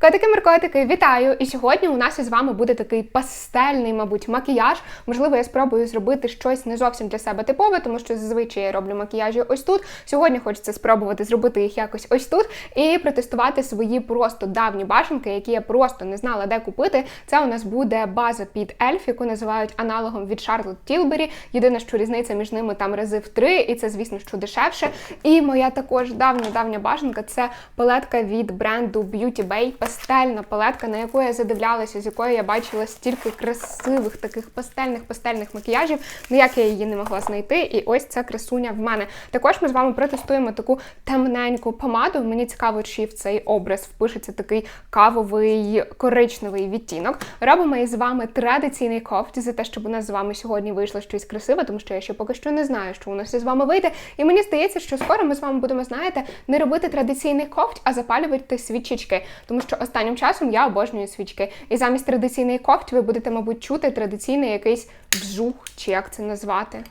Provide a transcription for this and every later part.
Котики маркотики вітаю! І сьогодні у нас із вами буде такий пастельний, мабуть, макіяж. Можливо, я спробую зробити щось не зовсім для себе типове, тому що зазвичай я роблю макіяжі ось тут. Сьогодні хочеться спробувати зробити їх якось ось тут і протестувати свої просто давні башенки, які я просто не знала, де купити. Це у нас буде база під ельф, яку називають аналогом від Charlotte Tilbury. Єдине, що різниця між ними там рази в три, і це, звісно, що дешевше. І моя також давня-давня башенка це палетка від бренду Beauty Bay пастельна палетка, на яку я задивлялася, з якої я бачила стільки красивих таких пастельних пастельних макіяжів. Ніяк я її не могла знайти. І ось ця красуня в мене. Також ми з вами протестуємо таку темненьку помаду. Мені цікаво, чи в цей образ впишеться такий кавовий коричневий відтінок. Робимо із вами традиційний кофт за те, щоб у нас з вами сьогодні вийшло щось красиве, тому що я ще поки що не знаю, що у нас із вами вийде. І мені здається, що скоро ми з вами будемо, знаєте, не робити традиційний кофт, а запалювати свічечки. Тому що останнім часом я обожнюю свічки. І замість традиційної кофті ви будете, мабуть, чути традиційний якийсь бжух, чи як це назвати.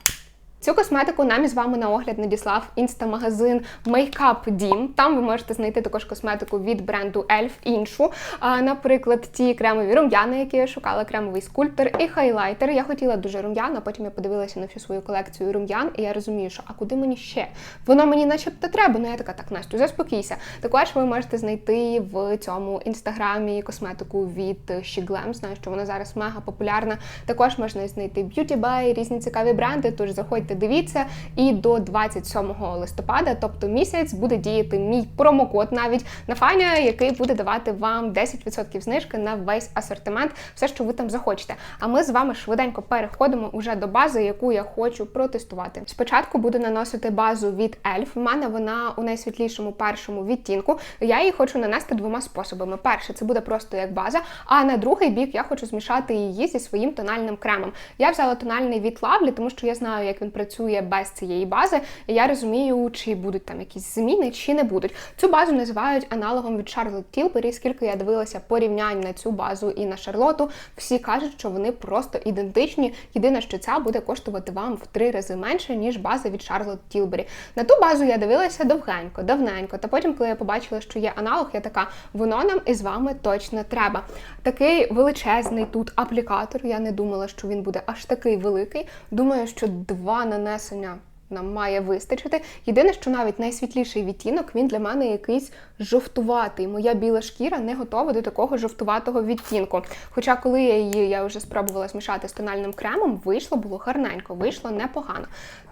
Цю косметику нам із вами на огляд надіслав інстамагазин Makeup Дім. Там ви можете знайти також косметику від бренду Elf іншу. А, наприклад, ті кремові рум'яни, які я шукала, кремовий скульптор і хайлайтер. Я хотіла дуже рум'ян, а потім я подивилася на всю свою колекцію рум'ян, і я розумію, що а куди мені ще? Воно мені начебто треба. Ну я така, так, Настю, заспокійся. Також ви можете знайти в цьому інстаграмі косметику від She. Знаю, що вона зараз мега популярна. Також можна знайти Beauty By, різні цікаві бренди. Тож заходьте, дивіться. І до 27 листопада, тобто місяць, буде діяти мій промокод навіть на Фаня, який буде давати вам 10% знижки на весь асортимент, все, що ви там захочете. А ми з вами швиденько переходимо уже до бази, яку я хочу протестувати. Спочатку буду наносити базу від ELF. У мене вона у найсвітлішому першому відтінку. Я її хочу нанести двома способами. Перше, це буде просто як база, а на другий бік я хочу змішати її зі своїм тональним кремом. Я взяла тональний від Lovely, тому що я знаю, як він працює без цієї бази. І я розумію, чи будуть там якісь зміни, чи не будуть. Цю базу називають аналогом від Charlotte Tilbury. Скільки я дивилася порівнянь на цю базу і на Шарлоту, всі кажуть, що вони просто ідентичні. Єдине, що ця буде коштувати вам в три рази менше, ніж база від Charlotte Tilbury. На ту базу я дивилася довгенько, давненько. Та потім, коли я побачила, що є аналог, я така, воно нам із вами точно треба. Такий величезний тут аплікатор. Я не думала, що він буде аж такий великий. Думаю, що два нанесення. Нам має вистачити. Єдине, що навіть найсвітліший відтінок, він для мене якийсь жовтуватий. Моя біла шкіра не готова до такого жовтуватого відтінку. Хоча, коли я її я вже спробувала змішати з тональним кремом, вийшло було гарненько, вийшло непогано.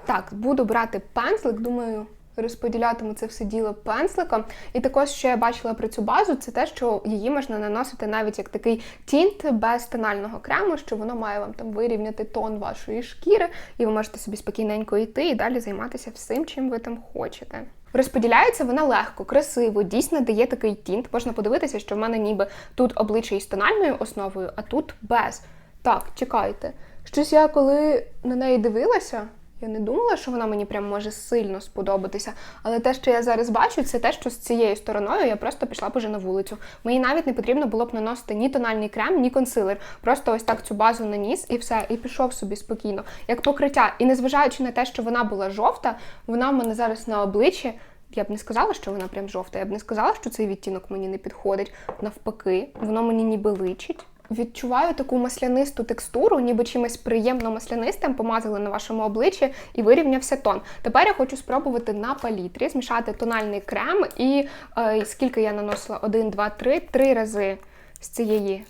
Так, буду брати пензлик, думаю. Розподілятиму це все діло пензликом. І також, що я бачила про цю базу, це те, що її можна наносити навіть як такий тінт без тонального крему, що воно має вам там вирівняти тон вашої шкіри, і ви можете собі спокійненько йти і далі займатися всім, чим ви там хочете. Розподіляється вона легко, красиво, дійсно дає такий тінт. Можна подивитися, що в мене ніби тут обличчя із тональною основою, а тут без. Так, чекайте. Щось я коли на неї дивилася. Я не думала, що вона мені прям може сильно сподобатися. Але те, що я зараз бачу, це те, що з цією стороною я просто пішла б уже на вулицю. Мені навіть не потрібно було б наносити ні тональний крем, ні консилер. Просто ось так цю базу наніс і все, і пішов собі спокійно, як покриття. І незважаючи на те, що вона була жовта, вона в мене зараз на обличчі. Я б не сказала, що вона прям жовта. Я б не сказала, що цей відтінок мені не підходить. Навпаки, воно мені ніби личить. Відчуваю таку маслянисту текстуру, ніби чимось приємно маслянистим помазали на вашому обличчі і вирівнявся тон. Тепер я хочу спробувати на палітрі змішати тональний крем і е, скільки я наносила? Один, два, три, три рази з цієї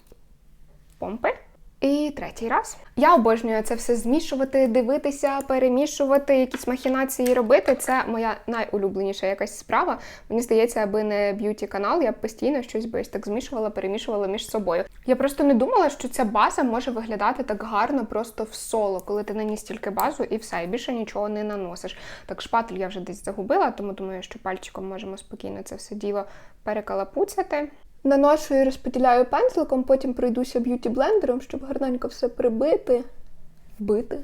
помпи. І третій раз. Я обожнюю це все змішувати, дивитися, перемішувати, якісь махінації робити. Це моя найулюбленіша якась справа. Мені здається, аби не б'юті канал, я б постійно щось би так змішувала, перемішувала між собою. Я просто не думала, що ця база може виглядати так гарно просто в соло, коли ти наніс тільки базу і все, і більше нічого не наносиш. Так, шпатель я вже десь загубила, тому думаю, що пальчиком можемо спокійно це все діло перекалапуцяти. Наношу і розподіляю пензликом, потім пройдуся б'юті-блендером, щоб гарненько все прибити, вбити.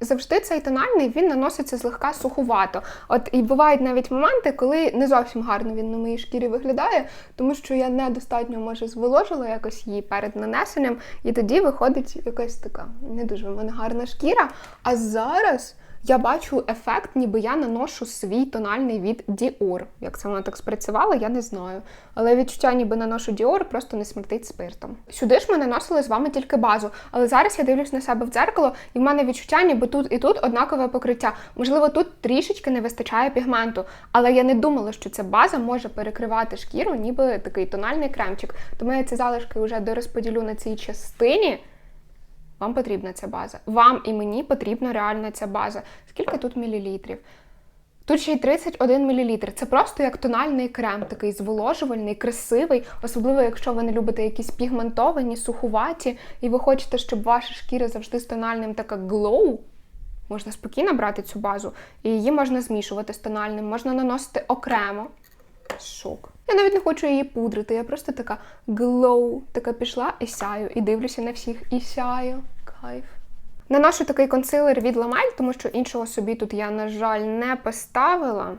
Завжди цей тональний він наноситься злегка суховато. От і бувають навіть моменти, коли не зовсім гарно він на моїй шкірі виглядає, тому що я недостатньо може зволожила якось її перед нанесенням, і тоді виходить якась така не дуже в мене гарна шкіра. А зараз Я бачу ефект, ніби я наношу свій тональний від Dior. Як це воно так спрацювало, я не знаю. Але відчуття, ніби наношу Dior, просто не смертить спиртом. Сюди ж ми наносили з вами тільки базу. Але зараз я дивлюсь на себе в дзеркало, і в мене відчуття, ніби тут і тут однакове покриття. Можливо, тут трішечки не вистачає пігменту. Але я не думала, що ця база може перекривати шкіру, ніби такий тональний кремчик. Тому я ці залишки вже дорозподілю на цій частині. Вам потрібна ця база. Вам і мені потрібна реальна ця база. Скільки тут мілілітрів? Тут ще й 31 мл. Це просто як тональний крем, такий зволожувальний, красивий, особливо якщо ви не любите якісь пігментовані, сухуваті, і ви хочете, щоб ваша шкіра завжди з тональним така glow. Можна спокійно брати цю базу, і її можна змішувати з тональним, можна наносити окремо. Шок. Я навіть не хочу її пудрити. Я просто така glow, така пішла і сяю, і дивлюся на всіх, і сяю. Кайф. Наношу такий консилер від Ламель, тому що іншого собі тут я, на жаль, не поставила.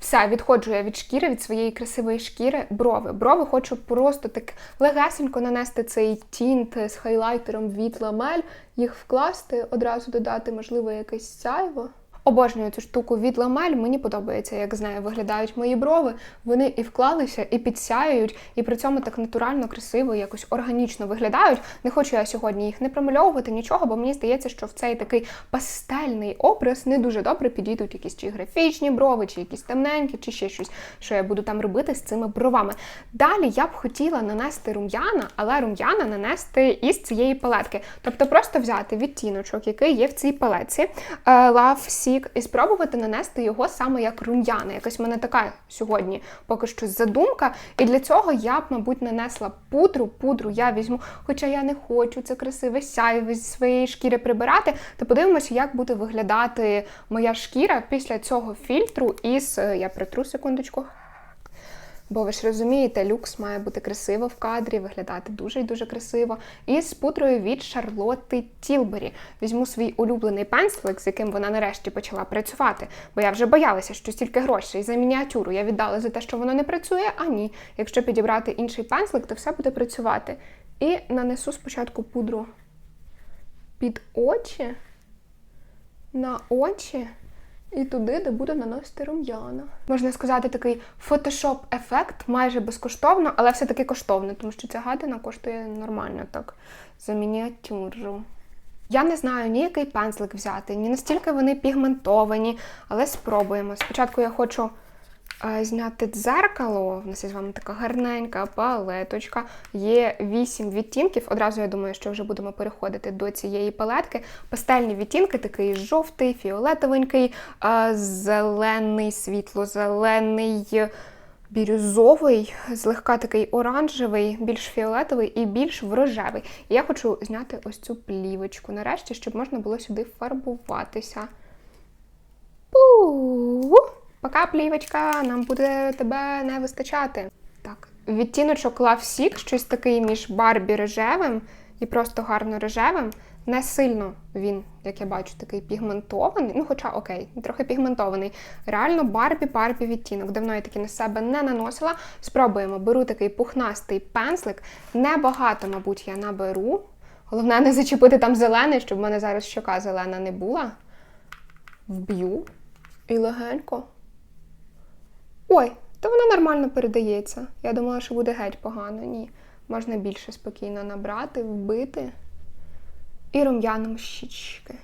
Все, відходжу я від шкіри, від своєї красивої шкіри, брови. Брови хочу просто так легесенько нанести цей тінт з хайлайтером від ламель, їх вкласти, одразу додати, можливо, якесь сяйво. Обожнюю цю штуку від ламель. Мені подобається, як з виглядають мої брови. Вони і вклалися, і підсяюють, і при цьому так натурально, красиво, якось органічно виглядають. Не хочу я сьогодні їх не промальовувати, нічого, бо мені здається, що в цей такий пастельний образ не дуже добре підійдуть якісь чи графічні брови, чи якісь темненькі, чи ще щось, що я буду там робити з цими бровами. Далі я б хотіла нанести рум'яна, але рум'яна нанести із цієї палетки. Тобто просто взяти відтіночок, який є в цій палетці, е, Love Seek, і спробувати нанести його саме як рум'яна. Якась в мене така сьогодні поки що задумка. І для цього я б, мабуть, нанесла пудру. Пудру я візьму, хоча я не хочу це красиве сяйво зі своєї шкіри прибирати, то подивимося, як буде виглядати моя шкіра після цього фільтру із. е, Я притру секундочку. Бо ви ж розумієте, люкс має бути красиво в кадрі, виглядати дуже і дуже красиво. І з пудрою від Шарлотти Тілбері. Візьму свій улюблений пенслик, з яким вона нарешті почала працювати. Бо я вже боялася, що стільки грошей за мініатюру я віддала за те, що воно не працює, а ні. Якщо підібрати інший пенслик, то все буде працювати. І нанесу спочатку пудру під очі, на очі. І туди, де буду наносити рум'яна. Можна сказати, такий фотошоп-ефект майже безкоштовно, але все-таки коштовно, тому що ця гадина коштує нормально так за мініатюру. Я не знаю ні який пензлик взяти, ні настільки вони пігментовані, але спробуємо. Спочатку я хочу зняти дзеркало. У нас є з вами така гарненька палеточка. Є 8 відтінків. Одразу я думаю, що вже будемо переходити до цієї палетки. Пастельні відтінки, такий жовтий, фіолетовенький, зелений, світло-зелений. Бірюзовий, злегка такий оранжевий, більш фіолетовий і більш в рожевий. І я хочу зняти ось цю плівочку нарешті, щоб можна було сюди фарбуватися. Пу! Пока, плівочка, нам буде тебе не вистачати. Так, відтіночок Love Seek, щось такий між Барбі рожевим і просто гарно рожевим. Не сильно він, як я бачу, такий пігментований. Ну, хоча окей, трохи пігментований. Реально Барбі Барбі відтінок. Давно я такий на себе не наносила. Спробуємо. Беру такий пухнастий пензлик. Небагато, мабуть, я наберу. Головне, не зачепити там зелений, щоб в мене зараз щока зелена не була. Вб'ю. І легенько. Ой, то воно нормально передається. Я думала, що буде геть погано. Ні. Можна більше спокійно набрати, вбити і рум'яном щічки.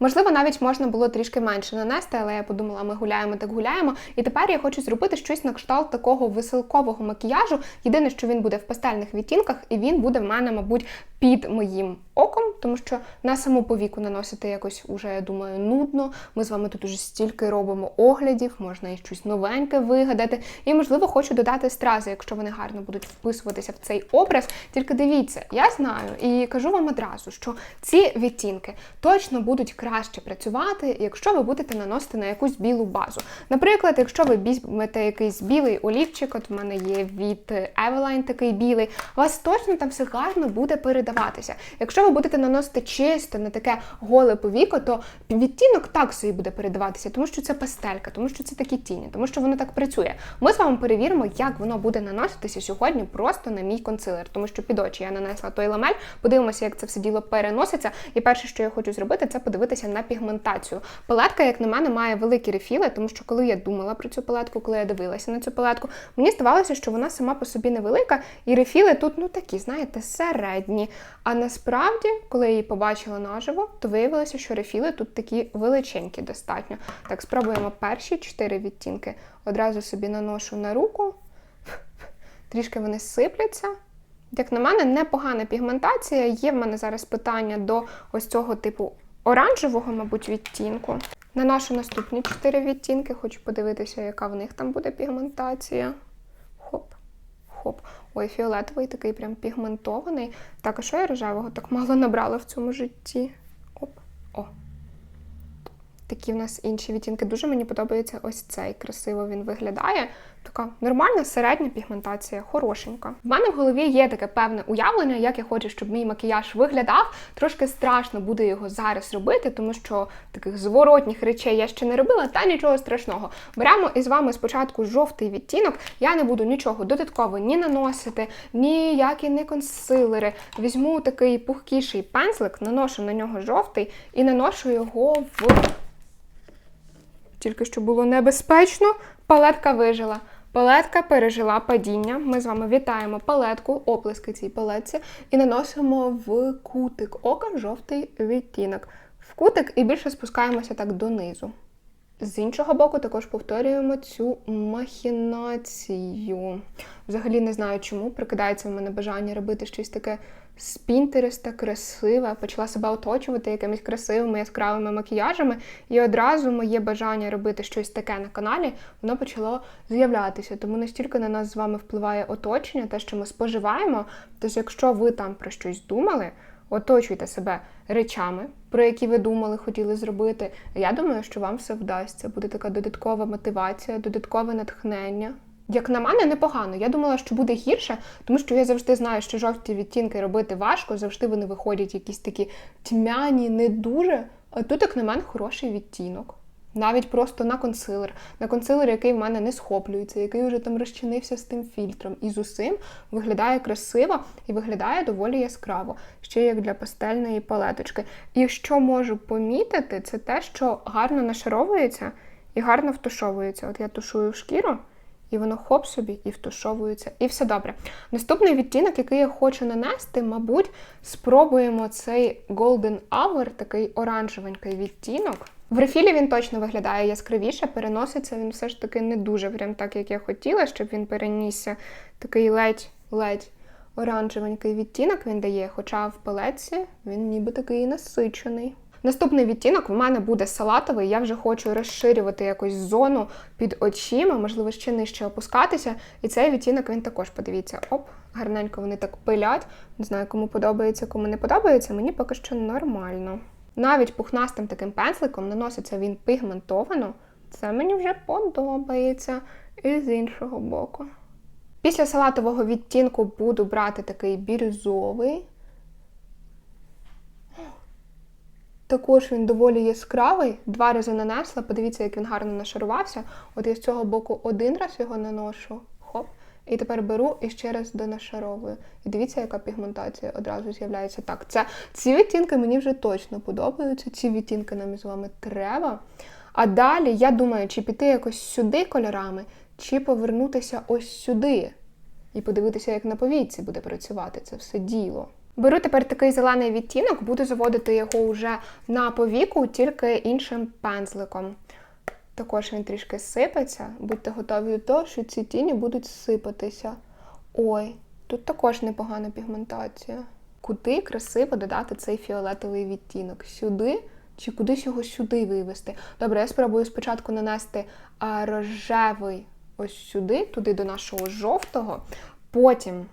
Можливо, навіть можна було трішки менше нанести, але я подумала, ми гуляємо так гуляємо. І тепер я хочу зробити щось на кшталт такого веселкового макіяжу. Єдине, що він буде в пастельних відтінках, і він буде в мене, мабуть, під моїм оком, тому що на саму повіку наносити якось уже, я думаю, нудно. Ми з вами тут уже стільки робимо оглядів, можна і щось новеньке вигадати. І, можливо, хочу додати стрази, якщо вони гарно будуть вписуватися в цей образ. Тільки дивіться, я знаю і кажу вам одразу, що ці відтінки точно будуть краще працювати, якщо ви будете наносити на якусь білу базу. Наприклад, якщо ви візьмете якийсь білий олівчик, от в мене є від Eveline такий білий, у вас точно там все гарно буде передавати передаватися. Якщо ви будете наносити чисто на таке голе повіко, то відтінок так собі буде передаватися, тому що це пастелька, тому що це такі тіні, тому що воно так працює. Ми з вами перевіримо, як воно буде наноситися сьогодні просто на мій консилер, тому що під очі я нанесла той ламель. Подивимося, як це все діло переноситься. І перше, що я хочу зробити, це подивитися на пігментацію. Палетка, як на мене, має великі рефіли, тому що коли я думала про цю палетку, коли я дивилася на цю палетку, мені здавалося, що вона сама по собі невелика, і рефіли тут, ну такі, знаєте, середні. А насправді, коли я її побачила наживо, то виявилося, що рефіли тут такі величенькі достатньо. Так, спробуємо перші чотири відтінки. Одразу собі наношу на руку. Трішки вони сипляться. Як на мене, непогана пігментація. Є в мене зараз питання до ось цього типу оранжевого, мабуть, відтінку. Наношу наступні чотири відтінки, хочу подивитися, яка в них там буде пігментація. Хоп, хоп. Ой, фіолетовий такий прям пігментований. Так, а що я рожевого так мало набрала в цьому житті? Оп, о. Такі в нас інші відтінки. Дуже мені подобається ось цей. Красиво він виглядає. Така нормальна середня пігментація, хорошенька. В мене в голові є таке певне уявлення, як я хочу, щоб мій макіяж виглядав. Трошки страшно буде його зараз робити, тому що таких зворотніх речей я ще не робила, та нічого страшного. Беремо із вами спочатку жовтий відтінок. Я не буду нічого додатково ні наносити, ніякі не консилери. Візьму такий пухкіший пензлик, наношу на нього жовтий і наношу його в. Тільки що було небезпечно, палетка вижила. Палетка пережила падіння. Ми з вами вітаємо палетку, оплески цій палетці, і наносимо в кутик ока жовтий відтінок. В кутик і більше спускаємося так донизу. З іншого боку, також повторюємо цю махінацію. Взагалі не знаю чому. Прикидається в мене бажання робити щось таке з Пінтереста, красиве. Почала себе оточувати якимись красивими яскравими макіяжами. І одразу моє бажання робити щось таке на каналі, воно почало з'являтися. Тому настільки на нас з вами впливає оточення, те, що ми споживаємо. Тож, якщо ви там про щось думали, оточуйте себе речами, про які ви думали, хотіли зробити. Я думаю, що вам все вдасться. Буде така додаткова мотивація, додаткове натхнення. Як на мене, непогано. Я думала, що буде гірше, тому що я завжди знаю, що жовті відтінки робити важко, завжди вони виходять якісь такі тьмяні, не дуже. А тут, як на мене, хороший відтінок. Навіть просто на консилер. На консилер, який в мене не схоплюється, який вже там розчинився з тим фільтром. І з усім виглядає красиво і виглядає доволі яскраво, ще як для пастельної палеточки. І що можу помітити, це те, що гарно нашаровується і гарно втушовується. От я тушую в шкіру. І воно хоп собі і втушовується, і все добре. Наступний відтінок, який я хочу нанести, мабуть, спробуємо цей Golden Hour, такий оранжевенький відтінок. В рефілі він точно виглядає яскравіше, переноситься він все ж таки не дуже прям так, як я хотіла, щоб він перенісся. Такий ледь-ледь оранжевенький відтінок він дає, хоча в палеці він ніби такий насичений. Наступний відтінок в мене буде салатовий. Я вже хочу розширювати якусь зону під очима, можливо, ще нижче опускатися. І цей відтінок він також, подивіться, оп, гарненько вони так пилять. Не знаю, кому подобається, кому не подобається. Мені поки що нормально. Навіть пухнастим таким пензликом наноситься він пігментовано. Це мені вже подобається. І з іншого боку. Після салатового відтінку буду брати такий бірюзовий. Також він доволі яскравий. Два рази нанесла. Подивіться, як він гарно нашарувався. От я з цього боку один раз його наношу. Хоп. І тепер беру і ще раз донашаровую. І дивіться, яка пігментація одразу з'являється. Так, це ці відтінки мені вже точно подобаються. Ці відтінки нам із вами треба. А далі я думаю, чи піти якось сюди кольорами, чи повернутися ось сюди. І подивитися, як на повійці буде працювати це все діло. Беру тепер такий зелений відтінок, буду заводити його вже на повіку, тільки іншим пензликом. Також він трішки сипеться. Будьте готові до того, що ці тіні будуть сипатися. Ой, тут також непогана пігментація. Куди красиво додати цей фіолетовий відтінок? Сюди чи кудись його сюди вивести? Добре, я спробую спочатку нанести рожевий ось сюди, туди до нашого жовтого, потім.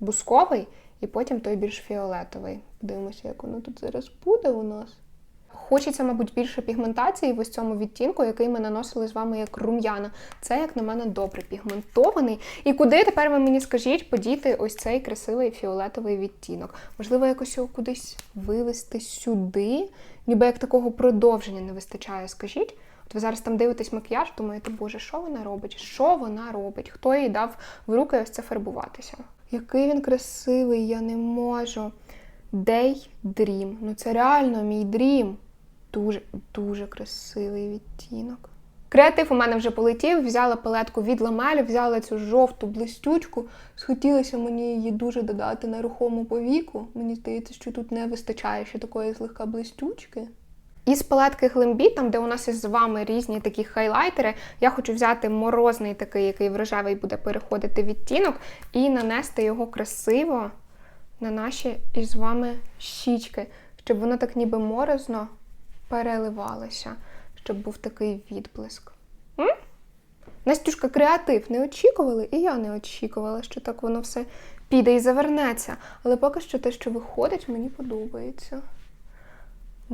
Бусковий, і потім той більш фіолетовий. Подивимося, як воно тут зараз буде у нас. Хочеться, мабуть, більше пігментації в ось цьому відтінку, який ми наносили з вами як рум'яна. Це, як на мене, добре пігментований. І куди тепер ви мені скажіть подіти ось цей красивий фіолетовий відтінок? Можливо, якось його кудись вивести сюди, ніби як такого продовження не вистачає, скажіть. От ви зараз там дивитесь макіяж, думаєте, боже, що вона робить? Що вона робить? Хто їй дав в руки ось це фарбуватися? Який він красивий, я не можу. Day Dream. Ну це реально мій дрім. Дуже, дуже красивий відтінок. Креатив у мене вже полетів, взяла палетку від ламелі, взяла цю жовту блистючку. Схотілося мені її дуже додати на рухому повіку. Мені здається, що тут не вистачає ще такої злегка блистючки. Із палетки Glambi, там де у нас із вами різні такі хайлайтери, я хочу взяти морозний такий, який в рожевий буде переходити відтінок, і нанести його красиво на наші із вами щічки, щоб воно так ніби морозно переливалося, щоб був такий відблиск. М? Настюшка, креатив не очікували, і я не очікувала, що так воно все піде і завернеться. Але поки що те, що виходить, мені подобається.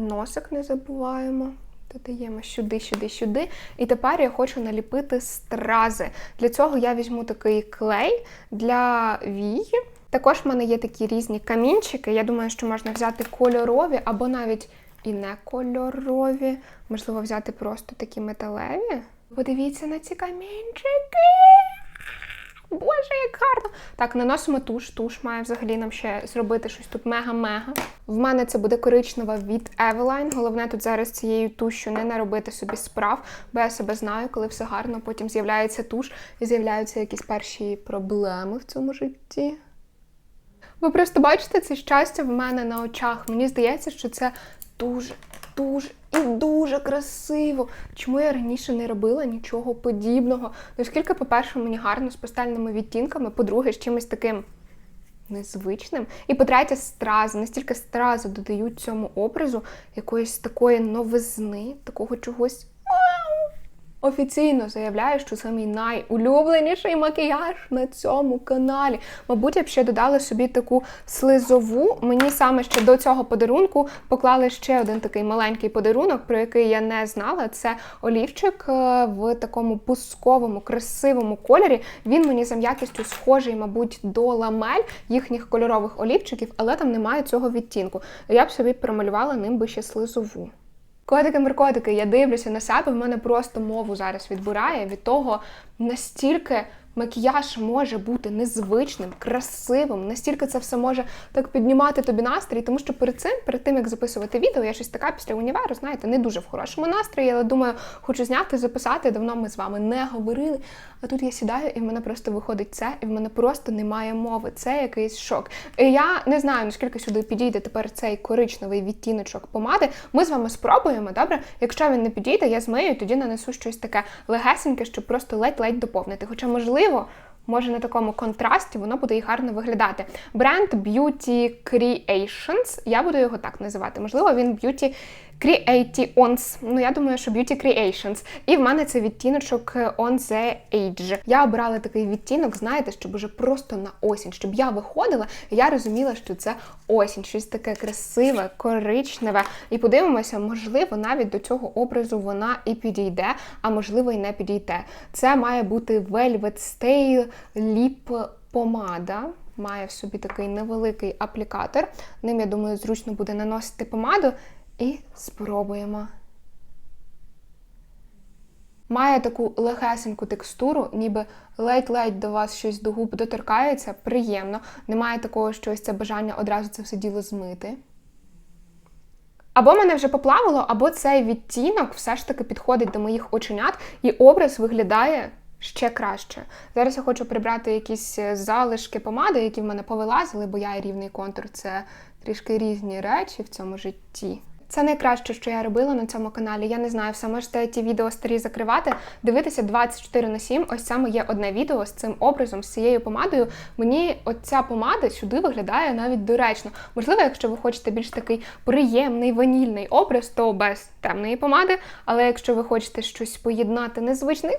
Носик не забуваємо. Додаємо сюди, сюди, сюди. І тепер я хочу наліпити стрази. Для цього я візьму такий клей для вії. Також в мене є такі різні камінчики. Я думаю, що можна взяти кольорові або навіть і не кольорові. Можливо, взяти просто такі металеві. Подивіться на ці камінчики. Боже, як гарно! Так, наносимо туш. Туш має взагалі нам ще зробити щось тут мега-мега. В мене це буде коричнева від Eveline. Головне тут зараз цією тушю не наробити собі справ, бо я себе знаю, коли все гарно, потім з'являється туш і з'являються якісь перші проблеми в цьому житті. Ви просто бачите це щастя в мене на очах. Мені здається, що це дуже, дуже і дуже красиво. Чому я раніше не робила нічого подібного? Наскільки, по-перше, мені гарно з пастельними відтінками, по-друге, з чимось таким незвичним. І по-третє, стрази. Настільки стрази додають цьому образу якоїсь такої новизни, такого чогось. Офіційно заявляю, що це мій найулюбленіший макіяж на цьому каналі. Мабуть, я б ще додала собі таку слизову. Мені саме ще до цього подарунку поклали ще один такий маленький подарунок, про який я не знала. Це олівчик е, в такому пусковому, красивому кольорі. Він мені за м'якістю схожий, мабуть, до ламель їхніх кольорових олівчиків, але там немає цього відтінку. Я б собі промалювала ним би ще слизову. Котики-меркотики, я дивлюся на себе, в мене просто мову зараз відбирає від того, настільки макіяж може бути незвичним, красивим, настільки це все може так піднімати тобі настрій, тому що перед цим, перед тим як записувати відео, я щось така після універу, знаєте, не дуже в хорошому настрої, але думаю, хочу зняти, записати. Давно ми з вами не говорили. А тут я сідаю, і в мене просто виходить це, і в мене просто немає мови. Це якийсь шок. І я не знаю, наскільки сюди підійде тепер цей коричневий відтіночок помади. Ми з вами спробуємо, добре? Якщо він не підійде, я змию, тоді нанесу щось таке легесеньке, щоб просто ледь-ледь доповнити. Хоча, можливо. Може, на такому контрасті воно буде і гарно виглядати. Бренд Beauty Creations, я буду його так називати. Можливо, він Beauty Creations. Ну, я думаю, що Beauty Creations. І в мене це відтіночок On The Age. Я обрала такий відтінок, знаєте, щоб уже просто на осінь, щоб я виходила, і я розуміла, що це осінь, щось таке красиве, коричневе. І подивимося, можливо, навіть до цього образу вона і підійде, а можливо, і не підійде. Це має бути Velvet Stay Lip помада. Має в собі такий невеликий аплікатор. Ним, я думаю, зручно буде наносити помаду. І спробуємо. Має таку легесеньку текстуру, ніби ледь-ледь до вас щось до губ доторкається, приємно. Немає такого, що ось це бажання одразу це все діло змити. Або мене вже поплавило, або цей відтінок все ж таки підходить до моїх оченят, і образ виглядає ще краще. Зараз я хочу прибрати якісь залишки помади, які в мене повилазили, бо я і рівний контур це трішки різні речі в цьому житті. Це найкраще, що я робила на цьому каналі. Я не знаю, все можете ті відео старі закривати, дивитися 24 на 7. Ось саме є одне відео з цим образом, з цією помадою. Мені оця помада сюди виглядає навіть доречно. Можливо, якщо ви хочете більш такий приємний ванільний образ, то без темної помади. Але якщо ви хочете щось поєднати незвичне,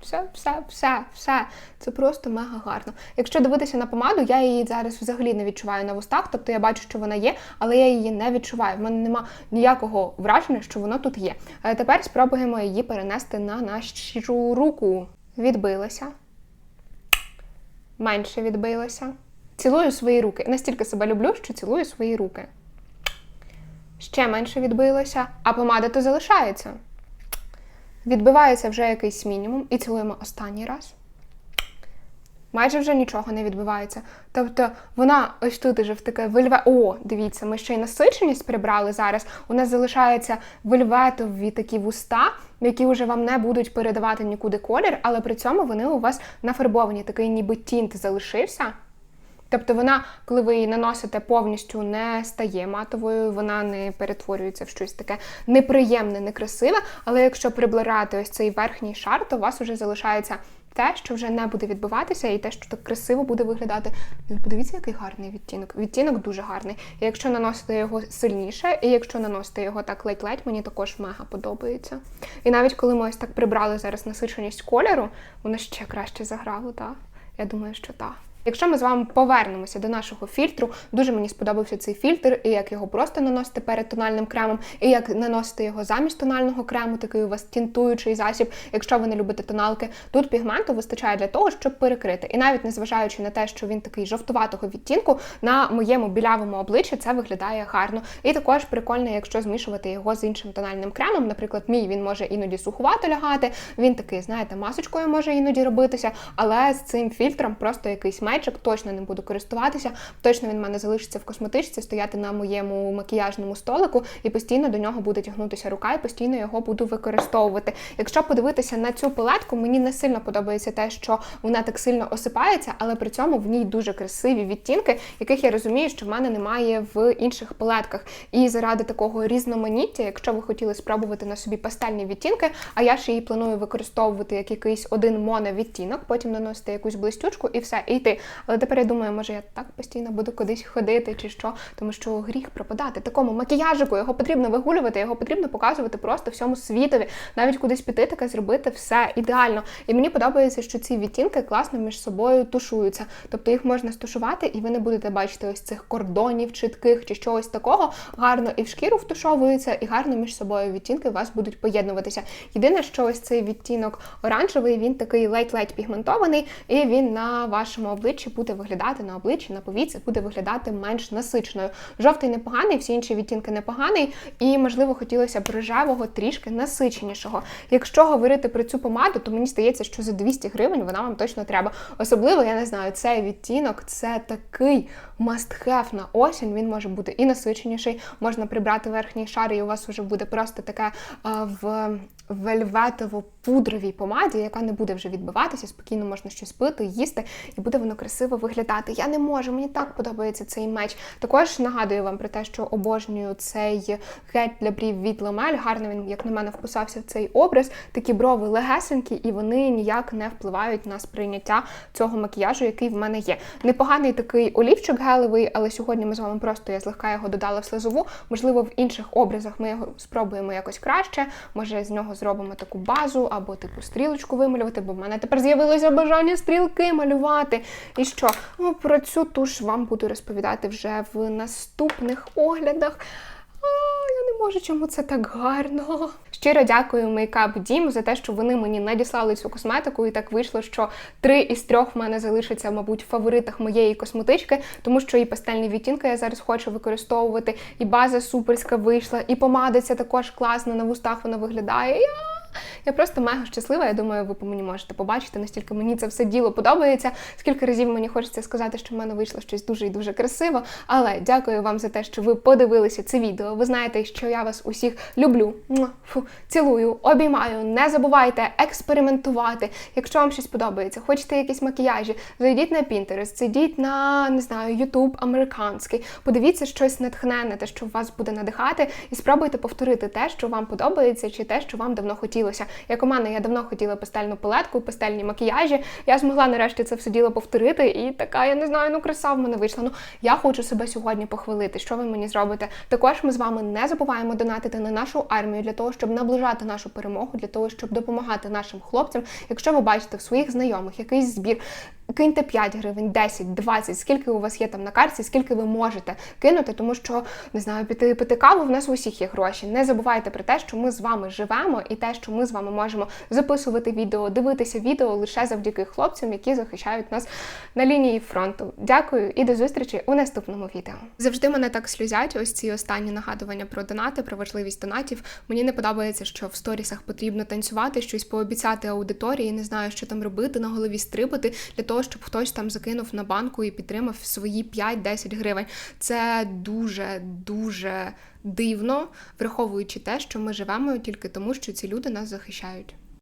Все, все, все, все. Це просто мега гарно. Якщо дивитися на помаду, я її зараз взагалі не відчуваю на вустах, тобто я бачу, що вона є, але я її не відчуваю. В мене нема ніякого враження, що воно тут є. Е, Тепер спробуємо її перенести на нашу руку. Відбилася. Менше відбилася. Цілую свої руки. Настільки себе люблю, що цілую свої руки. Ще менше відбилося, а помада то залишається. Відбивається вже якийсь мінімум і цілуємо останній раз. Майже вже нічого не відбувається. Тобто вона ось тут уже в таке вельве. О, дивіться, ми ще й насиченість прибрали зараз. У нас залишаються вельветові такі вуста, які вже вам не будуть передавати нікуди колір, але при цьому вони у вас нафарбовані. Такий ніби тінт залишився. Тобто вона, коли ви її наносите повністю не стає матовою, вона не перетворюється в щось таке неприємне, некрасиве. Але якщо прибирати ось цей верхній шар, то у вас вже залишається те, що вже не буде відбиватися, і те, що так красиво буде виглядати. Подивіться, який гарний відтінок. Відтінок дуже гарний. І якщо наносити його сильніше, і якщо наносити його так ледь-ледь, мені також мега подобається. І навіть коли ми ось так прибрали зараз насиченість кольору, воно ще краще заграло, так? Я думаю, що так. Якщо ми з вами повернемося до нашого фільтру, дуже мені сподобався цей фільтр, і як його просто наносити перед тональним кремом, і як наносити його замість тонального крему, такий у вас тінтуючий засіб, якщо ви не любите тоналки. Тут пігменту вистачає для того, щоб перекрити. І навіть незважаючи на те, що він такий жовтуватого відтінку, на моєму білявому обличчі це виглядає гарно. І також прикольно, якщо змішувати його з іншим тональним кремом. Наприклад, мій він може іноді сухувато лягати, він такий, знаєте, масочкою може іноді робитися, але з цим фільтром просто якийсь мечик, точно не буду користуватися. Точно він в мене залишиться в косметичці, стояти на моєму макіяжному столику, і постійно до нього буде тягнутися рука, і постійно його буду використовувати. Якщо подивитися на цю палетку, мені не сильно подобається те, що вона так сильно осипається, але при цьому в ній дуже красиві відтінки, яких я розумію, що в мене немає в інших палетках. І заради такого різноманіття, якщо ви хотіли спробувати на собі пастельні відтінки, а я ж її планую використовувати як якийсь один моновідтінок, потім наносити якусь блистючку і все, і йти. Але тепер я думаю, може я так постійно буду кудись ходити чи що, тому що гріх пропадати. Такому макіяжику його потрібно вигулювати, його потрібно показувати просто всьому світові, навіть кудись піти, таке зробити все ідеально. І мені подобається, що ці відтінки класно між собою тушуються. Тобто їх можна стушувати, і ви не будете бачити ось цих кордонів чітких чи чогось такого. Гарно і в шкіру втушовуються, і гарно між собою відтінки у вас будуть поєднуватися. Єдине, що ось цей відтінок оранжевий, він такий ледь-ледь пігментований, і він на вашому обличчі буде виглядати на обличчі, на повіці, буде виглядати менш насиченою. Жовтий непоганий, всі інші відтінки непоганий, і, можливо, хотілося б рожевого трішки насиченішого. Якщо говорити про цю помаду, то мені здається, що за 200 гривень вона вам точно треба. Особливо, я не знаю, цей відтінок це такий must-have на осінь. Він може бути і насиченіший, можна прибрати верхній шар, і у вас вже буде просто таке в вельветово-пудровій помаді, яка не буде вже відбиватися, спокійно можна щось пити, їсти, і буде воно красиво виглядати. Я не можу, мені так подобається цей меч. Також нагадую вам про те, що обожнюю цей гель для брів від Ламель. Гарно він, як на мене, вписався в цей образ. Такі брови легесенькі, і вони ніяк не впливають на сприйняття цього макіяжу, який в мене є. Непоганий такий олівчик гелевий, але сьогодні ми з вами просто я злегка його додала в слезову. Можливо, в інших образах ми його спробуємо якось краще. Може, з нього зробимо таку базу або типу стрілочку вималювати, бо в мене тепер з'явилося бажання стрілки малювати. І що? Ну, про цю туш вам буду розповідати вже в наступних оглядах. Я не можу, чому це так гарно. Щиро дякую Makeup Дім за те, що вони мені надіслали цю косметику, і так вийшло, що три із трьох в мене залишаться, мабуть, в фаворитах моєї косметички, тому що і пастельні відтінки я зараз хочу використовувати, і база суперська вийшла, і помада ця також класно на вустах вона виглядає. Я... Я просто мега щаслива. Я думаю, ви по мені можете побачити, настільки мені це все діло подобається. Скільки разів мені хочеться сказати, що в мене вийшло щось дуже і дуже красиво. Але дякую вам за те, що ви подивилися це відео. Ви знаєте, що я вас усіх люблю. Фу, цілую, обіймаю. Не забувайте експериментувати. Якщо вам щось подобається, хочете якісь макіяжі, зайдіть на Pinterest, зайдіть на не знаю, YouTube американський. Подивіться щось натхненне, те, що вас буде надихати, і спробуйте повторити те, що вам подобається, чи те, що вам давно хотілося. Як у мене, я давно хотіла пастельну палетку, пастельні макіяжі. Я змогла нарешті це все діло повторити, і така, я не знаю, ну краса в мене вийшла. Ну я хочу себе сьогодні похвалити. Що ви мені зробите? Також ми з вами не забуваємо донатити на нашу армію для того, щоб наближати нашу перемогу, для того, щоб допомагати нашим хлопцям. Якщо ви бачите в своїх знайомих якийсь збір. Киньте 5 гривень, 10, 20, скільки у вас є там на карті, скільки ви можете кинути, тому що не знаю, піти пити каву в нас у всіх є гроші. Не забувайте про те, що ми з вами живемо, і те, що ми з вами можемо записувати відео, дивитися відео лише завдяки хлопцям, які захищають нас на лінії фронту. Дякую і до зустрічі у наступному відео. Завжди мене так сльозять. Ось ці останні нагадування про донати, про важливість донатів. Мені не подобається, що в сторісах потрібно танцювати, щось пообіцяти аудиторії. Не знаю, що там робити, на голові стрибати для щоб хтось там закинув на банку і підтримав свої 5-10 гривень. Це дуже дуже дивно, враховуючи те, що ми живемо тільки тому, що ці люди нас захищають.